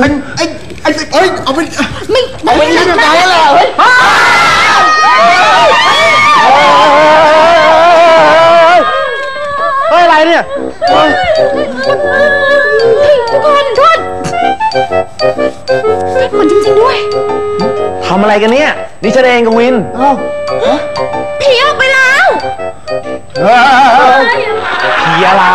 ไอ้ไอ้ไอ้เอ้ยเอาไปไม่เอาไปยังไงล่ะเฮ้ยเฮ้ยอะไรเนี่ยคนโทษได้ผลจริงๆด้วยทำอะไรกันเนี่ยดิฉันเองกวินผีออกไปแล้วผี อะไร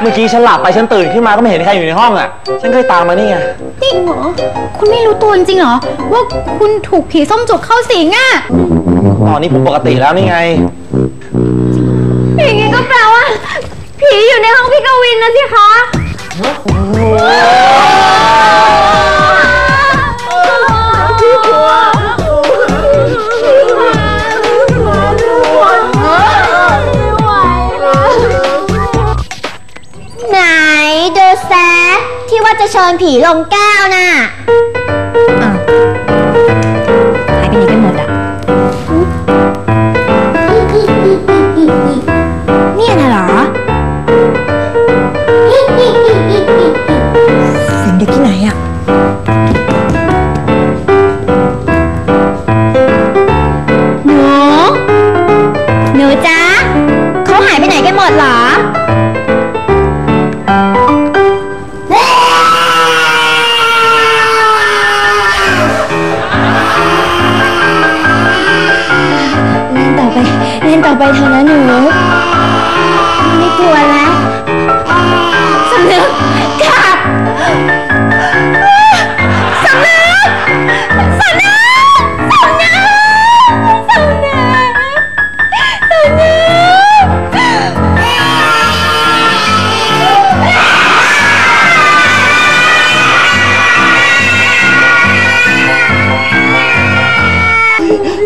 เมื่อกี้ฉันหลับไปฉันตื่นขึ้นมาก็ไม่เห็นใครอยู่ในห้องอะ ฉันก็เลยตามมานี่ไงจริงเหรอ คุณไม่รู้ตัวจริงเหรอ ว่าคุณถูกผีส้มจุกเข้าสิงอะตอนนี้ผมปกติแล้วนี่ไง อย่างงี้ก็แปลว่า ผีอยู่ในห้องพี่กวินนะสิคะ ที่ว่าจะเชิญผีลงแก้วน่ะหายไปไหนกันหมดอะ เนี่ยน่ะเหรอ เสียงเด็กที่ไหนอะ หนู หนูจ๊ะเขาหายไปไหนกันหมดเหรอ ไปเถอะนะหนู ไม่กลัวแล้ว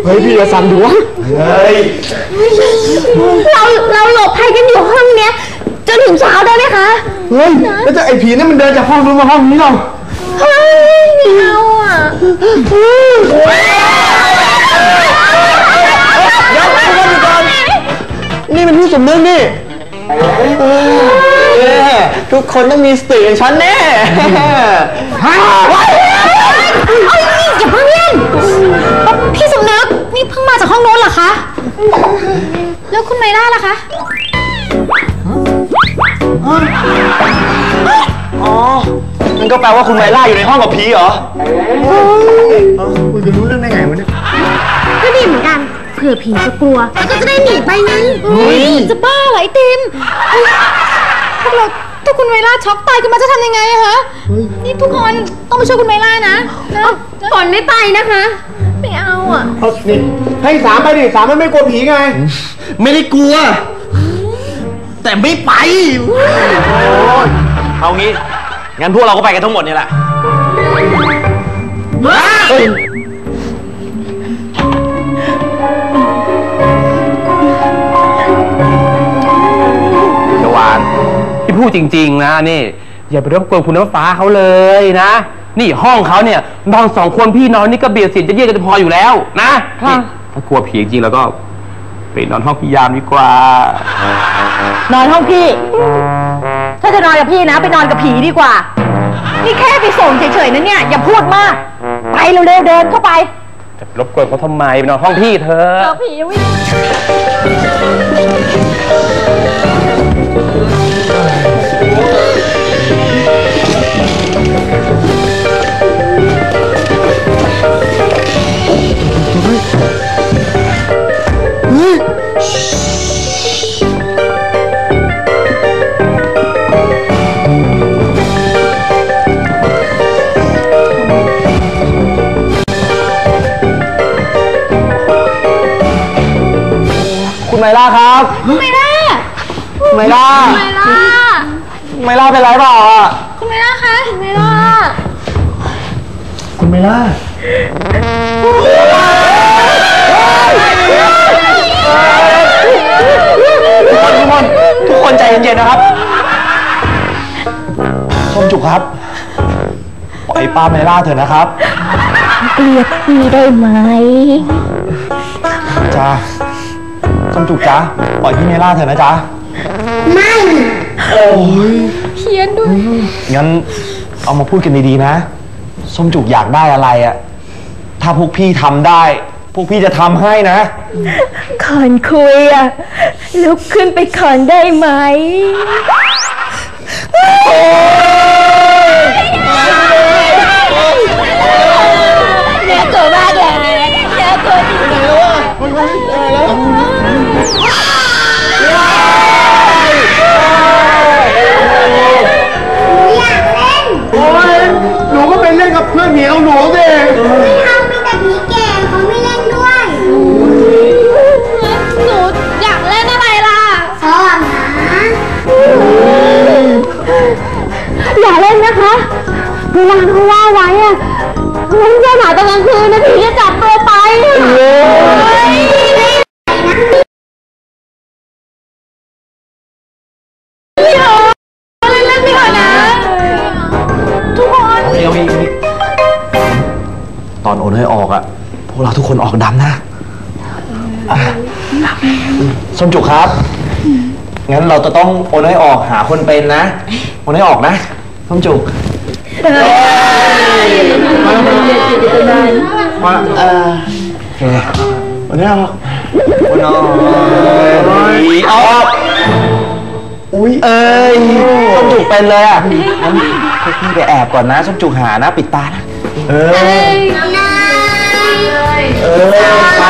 เฮ้ยพี่อย่าสั่นดูวะเฮ้ยเราเราหลบภัยกันอยู่ห้องเนี้ยจนถึงเช้าได้ไหมคะเฮ้ยแล้วจะไอ้ผีนี่มันเดินจากห้องนู้นมาห้องนี้หรอเฮ้ยไม่เอาอะนี่เป็นผู้สมนึกนี่เอ๊ะทุกคนต้องมีสติอย่างฉันแน่ อ๋อนั่นก็แปลว่าคุณไมล่าอยู่ในห้องกับผีเหรอคุยกันรู้เรื่องได้ไงวะเนี่ย ก็ดีเหมือนกันเผื่อผีจะกลัว แล้วก็จะได้หนีไปไงจะบ้าเหรอไอติมเฮ้ยพวกเราถ้าคุณไมล่าช็อกตายขึ้นมาจะทำยังไงอะคะนี่ทุกคนต้องไปช่วยคุณไมล่านะนะฝนไม่ไปนะคะ ไม่เอาอะเอานี่ให้สามไปดิสามมันไม่กลัวผีไง ไม่ได้กลัว แต่ไม่ไป เอางี้ งั้นพวกเราก็ไปกันทั้งหมดนี่แหละเฮ้ยเดี๋ยวานพี่พูดจริง ๆ นะนี่ อย่าไปรบกวนคุณน้ำฟ้าเขาเลยนะ นี่ห้องเขาเนี่ยนอนสองคนพี่นอนนี่ก็เบียดเสียดจะเยี่ยกันจะพออยู่แล้วนะนี่ถ้ากลัวผีจริงๆแล้วก็ ไปนอนห้องพี่ยามดีกว่า นอนห้องพี่ ถ้าจะนอนกับพี่นะ ไปนอนกับผีดีกว่า นี่แค่ไปส่งเฉยๆนะเนี่ย อย่าพูดมาก ไปเร็วๆเดินเข้าไปจะรบกวนเขาทำไมไปนอนห้องพี่เธอะเจอผีวิ่ง มล่าครับคุณไมล่าไมล่าไมล่าไมล่าเป็นไรเปล่าอะคุณไมล่าคะคุณไมล่าคุณไม่ล่าทุกคนทุกคนทุกคนใจเย็นๆนะครับส้มจุกครับปล่อยป้าไมล่าเถอะนะครับ เกลียดพี่ได้ไหมจ้า ส้มจุกจ้าปล่อยพี่ไมล่าเถอะนะจ๊ะ ไม่เพี้ยนด้วย งั้นเอามาพูดกันดีๆนะ ส้มจุกอยากได้อะไรอะถ้าพวกพี่ทำได้ พวกพี่จะทำให้นะ ขอนคุยอะลุกขึ้นไปขอนได้ไหม เล่นนะคะเวลาเขาว่าไว้อะเล่นแค่หมาตอนกลางคืนนะผีจะจับตัวไปอะเล่นเล่นไม่ก่อนนะทุกคนเอาเอาเอาตอนโอนให้ออกอะพวกเราทุกคนออกดำนะส้มจุกครับ งั้นเราจะต้องโอนให้ออกหาคนเป็นนะ โอนให้ออกนะ ส้มจุกมาเออโอเคโอนให้ออกโอนออกออกอุ้ยเอ้ยส้มจุกเป็นเลยอะงั้นพวกพี่ไปแอบก่อนนะส้มจุกหานะ ปิดตานะ เออนายเออไป